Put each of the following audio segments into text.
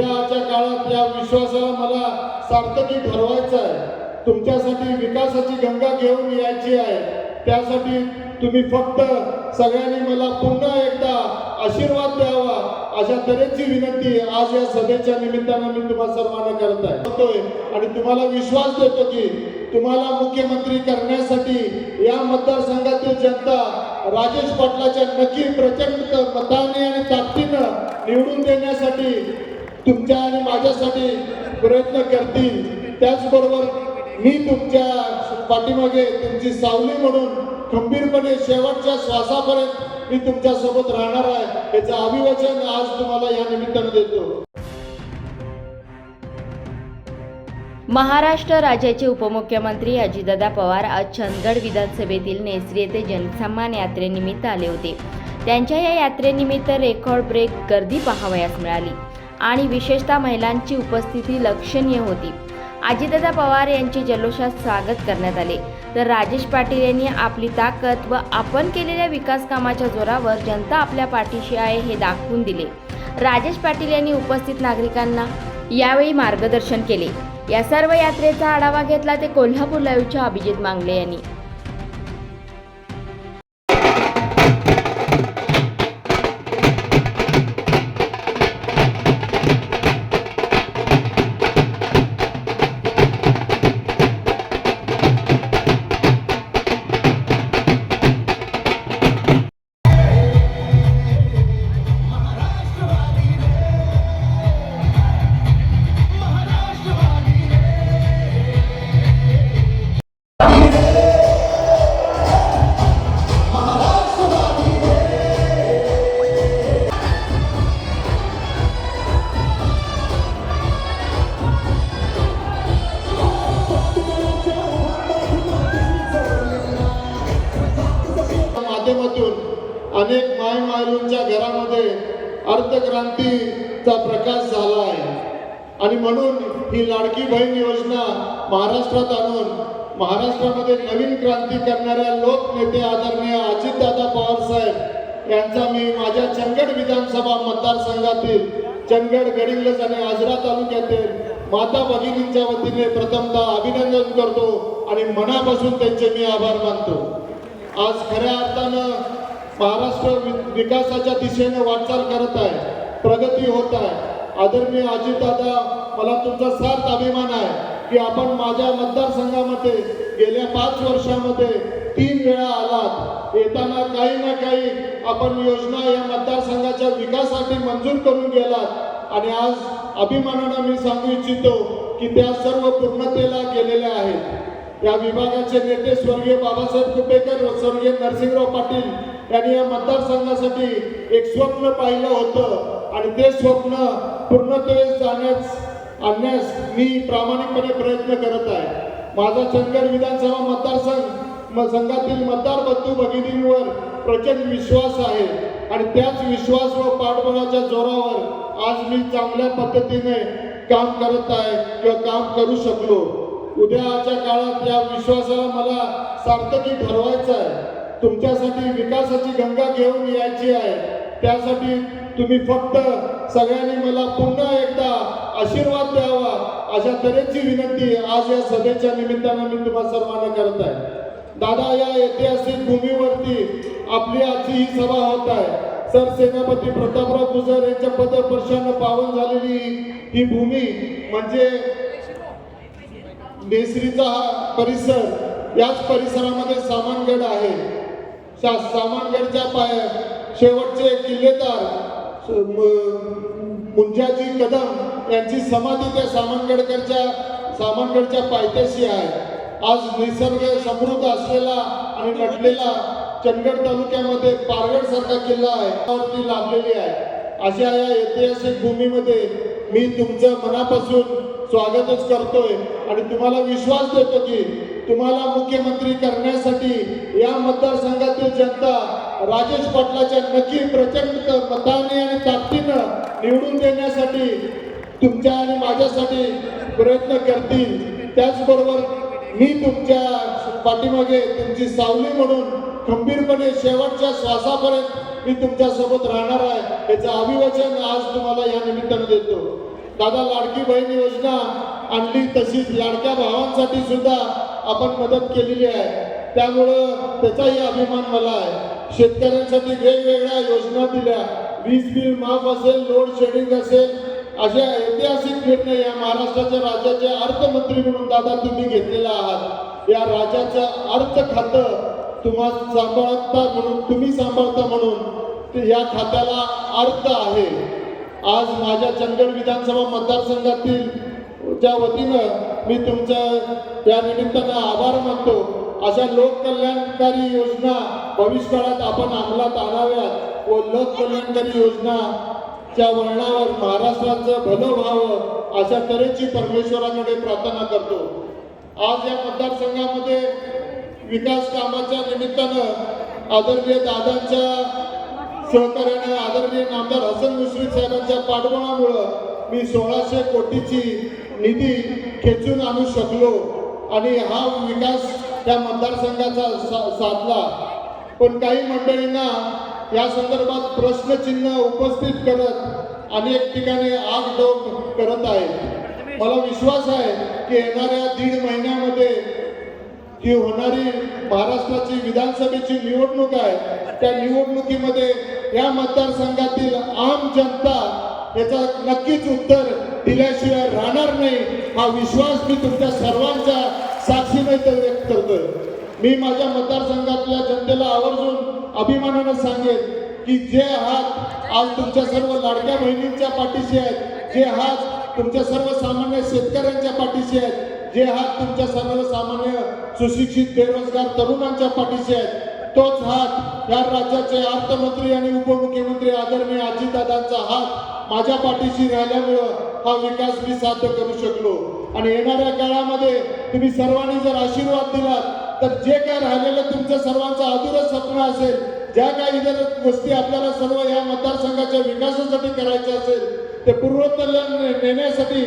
उद्याच्या काळात या विश्वासाला मला सार्थकी ठरवायचं आहे. तुमच्यासाठी विकासाची गंगा घेऊन यायची आहे. त्यासाठी तुम्ही फक्त सगळ्यांनी मला पुन्हा एकदा आशीर्वाद द्यावा अशा तऱ्हेची विनंती आज या सभेच्या निमित्तानं मी तुम्हाला सर्वांना करत आहे. करतोय आणि तुम्हाला विश्वास देतो की तुम्हाला मुख्यमंत्री करण्यासाठी या मतदारसंघातील जनता राजेश पाटलाच्या नक्की प्रचंड मताने आणि ताकदीनं निवडून देण्यासाठी तुमच्या आणि माझ्यासाठी प्रयत्न करतील. त्याचबरोबर मी तुमच्या पाठीमागे तुमची सावली म्हणून खंबीरपणे शेवटच्या श्वासापर्यंत मी तुमच्यासोबत राहणार आहे. याचं अभिवाचन आज तुम्हाला या निमित्तानं देतो. महाराष्ट्र राज्याचे उपमुख्यमंत्री अजितदादा पवार आज चंदगड विधानसभेतील नेसरी येथे जनसन्मान यात्रेनिमित्त आले होते. त्यांच्या या यात्रेनिमित्त रेकॉर्ड ब्रेक गर्दी पाहावयास मिळाली. आणि विशेषतः महिलांची उपस्थिती लक्षणीय होती. अजितदा पवार यांचे जल्लोषात स्वागत करण्यात आले. तर राजेश पाटील यांनी आपली ताकद व आपण केलेल्या विकास कामाच्या जोरावर जनता आपल्या पाठीशी आहे हे दाखवून दिले. राजेश पाटील यांनी उपस्थित नागरिकांना यावेळी मार्गदर्शन केले. या सर्व यात्रेचा आढावा घेतला ते कोल्हापूर लाईव्हच्या अभिजित मांगले यांनी. अनेक घरामध्ये अर्थक्रांतीचा प्रकाश झाला आहे. आणि म्हणून ही लाडकी बहीण योजना महाराष्ट्रात आणून महाराष्ट्रामध्ये नवीन क्रांती करणाऱ्या लोकनेते आदरणीय अजितदादा पवार साहेब यांचा मी माझ्या चंदगड विधानसभा मतदारसंघातील चंदगड गडिंग्लज आणि आजरा तालुक्यातील माता भगिनींच्या वतीने प्रथमतः अभिनंदन करतो आणि मनापासून त्यांचे मी आभार मानतो. आज खऱ्या अर्थानं महाराष्ट्र विकासाच्या दिशेने वाटचाल करत आहे. प्रगती होत आहे. आदरणीय अजितदादा मला तुमचा सार्थ अभिमान आहे की आपण माझ्या मतदारसंघामध्ये गेल्या पाच वर्षामध्ये तीन वेळा आलात. येताना काही ना काही आपण योजना या मतदारसंघाच्या विकासासाठी मंजूर करून गेलात. आणि आज अभिमानानं मी सांगू इच्छितो की त्या सर्व पूर्णतेला गेलेल्या आहेत. या विभागाचे नेते स्वर्गीय बाबासाहेब कुपेकर व स्वर्गीय नरसिंहराव पाटील त्यांनी या मतदारसंघासाठी एक स्वप्न पाहिलं होतं. आणि ते स्वप्न पूर्णतेस जाण्यास आणण्यास मी प्रामाणिकपणे प्रयत्न करत आहे. माझा चंदगड विधानसभा मतदारसंघ म- संघातील मतदार बंधू भगिनींवर प्रचंड विश्वास आहे. आणि त्याच विश्वास व पाठबळाच्या जोरावर आज मी चांगल्या पद्धतीने काम करत आहे किंवा काम करू शकलो. उद्याच्या काळात या विश्वासाला मला सार्थकी ठरवायचं आहे. तुमच्यासाठी विकासाची गंगा घेऊन यायची आहे. त्यासाठी तुम्ही फक्त सगळ्यांनी मला पुन्हा एकदा आशीर्वाद द्यावा अशा तऱ्हेची विनंती आज या सभेच्या निमित्तानं मी तुम्हा सर्वांना करत आहे. दादा या ऐतिहासिक भूमीवरती आपली आजची ही सभा होत आहे. सरसेनापती प्रतापराव गुजर यांच्या पदस्पर्शानं पावन झालेली ही भूमी म्हणजे नेसरीचा हा परिसर याच परिसरामध्ये सामानगड आहे. सा सामानगडच्या पाय शेवटचे किल्लेदार मुंजाजी कदम यांची समाधी त्या सामानगडकरच्या सामानगडच्या पायथ्याशी आहे. आज निसर्ग समृद्ध असलेला आणि नटलेला चंदगड तालुक्यामध्ये पारगड सारखा किल्ला आहे. त्यावरती लाभलेली आहे. अशा या ऐतिहासिक भूमीमध्ये मी तुमचं मनापासून स्वागतच करतोय आणि तुम्हाला विश्वास देतो की तुम्हाला मुख्यमंत्री करण्यासाठी या मतदारसंघातील जनता राजेश पाटलाच्या नक्की प्रचंड मताने आणि ताकदीनं निवडून देण्यासाठी तुमच्या आणि माझ्यासाठी प्रयत्न करतील. त्याचबरोबर मी तुमच्या पाठीमागे तुमची सावली म्हणून खंबीरपणे शेवटच्या श्वासापर्यंत मी तुमच्यासोबत राहणार आहे. याचं अभिवचन आज तुम्हाला या निमित्तानं देतो. दादा लाडकी बहीण योजना आणली तशीच. लाडक्या भावांसाठी सुद्धा आपण मदत केलेली आहे. त्यामुळं त्याचाही अभिमान मला आहे. शेतकऱ्यांसाठी वेगवेगळ्या योजना दिल्या. वीज बिल माफ असेल लोड शेडिंग असेल अशा ऐतिहासिक निर्णय या महाराष्ट्राच्या राज्याचे अर्थमंत्री म्हणून दादा तुम्ही घेतलेला आहात. या राज्याचं अर्थ खातं तुम्हाला सांभाळता म्हणून तुम्ही सांभाळता म्हणून या खात्याला अर्थ आहे. आज माझ्या चंदगड विधानसभा मतदारसंघातील च्या वतीनं मी तुमचं त्या निमित्तानं आभार मानतो अशा लोककल्याणकारी योजना भविष्यकाळात आपण अंमलात आणाव्यात व लोककल्याणकारी योजना च्या वळणावर महाराष्ट्राचं भलं व्हावं अशा तऱ्हेची परमेश्वराकडे प्रार्थना करतो. आज या मतदारसंघामध्ये विकास कामाच्या निमित्तानं आदरणीय दादांच्या सहकार्याने आदरणीय नामदार हसन मुश्रीफ साहेबांच्या पाठबळामुळं मी सोळाशे कोटीची निधी खेचून आणू शकलो आणि हा विकास त्या मतदारसंघाचा सा- साधला. पण काही मंडळींना या संदर्भात प्रश्नचिन्ह उपस्थित करत अनेक ठिकाणी आगडोक करत आहेत. मला विश्वास आहे की येणाऱ्या दीड महिन्यामध्ये ही होणारी महाराष्ट्राची विधानसभेची निवडणूक आहे त्या निवडणुकीमध्ये या मतदारसंघातील आम जनता याचा नक्कीच उत्तर दिल्याशिवाय राहणार नाही हा विश्वास मी तुमच्या सर्वांच्या साक्षीने तर व्यक्त करतोय. मी माझ्या मतदारसंघातल्या जनतेला आवर्जून अभिमानानं सांगेन की जे हात आज तुमच्या सर्व लाडक्या बहिणींच्या पाठीशी आहेत जे हात तुमच्या सर्वसामान्य शेतकऱ्यांच्या पाठीशी आहेत जे हात तुमच्या सर्वसामान्य सुशिक्षित बेरोजगार तरुणांच्या पाठीशी आहेत तोच हात या राज्याचे अर्थमंत्री आणि उपमुख्यमंत्री आदरणीय अजितदादांचा हात माझ्या पाठीशी राहिल्यामुळं हा विकास मी साध्य करू शकलो. आणि येणाऱ्या काळामध्ये तुम्ही सर्वांनी जर आशीर्वाद दिलात तर जे काय राहिलेलं तुमचं सर्वांचं अधुरं स्वप्न असेल ज्या काही जर गोष्टी आपल्याला सर्व या मतदारसंघाच्या विकासासाठी करायच्या असेल ते पूर्वोत्तर नेण्यासाठी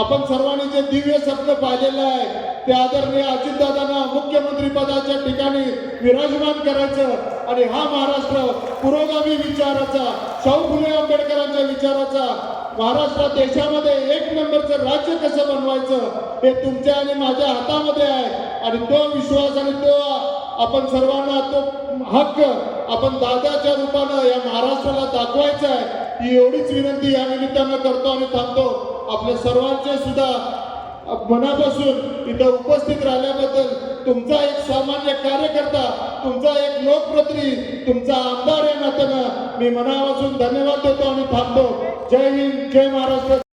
आपण सर्वांनी जे दिव्य स्वप्न पाहिलेलं आहे ते आदरणीय अजितदादांना मुख्यमंत्री पदाच्या ठिकाणी विराजमान करायचं आणि हा महाराष्ट्र पुरोगामी विचाराचा शाहू फुले आंबेडकरांच्या विचाराचा महाराष्ट्र देशामध्ये एक नंबरचं राज्य कसं बनवायचं हे तुमच्या आणि माझ्या हातामध्ये आहे. आणि तो विश्वास आणि तो आपण सर्वांना तो हक्क आपण दादाच्या रूपानं या महाराष्ट्राला दाखवायचा आहे ही एवढीच विनंती या निमित्तानं करतो आणि थांबतो. आपल्या सर्वांचे सुद्धा मनापासून इथं उपस्थित राहिल्याबद्दल तुमचा एक सामान्य कार्यकर्ता तुमचा एक लोकप्रतिनिधी तुमचा आमदार या नात्यानं मी मनापासून धन्यवाद देतो आणि थांबतो. जय हिंद जय महाराष्ट्र.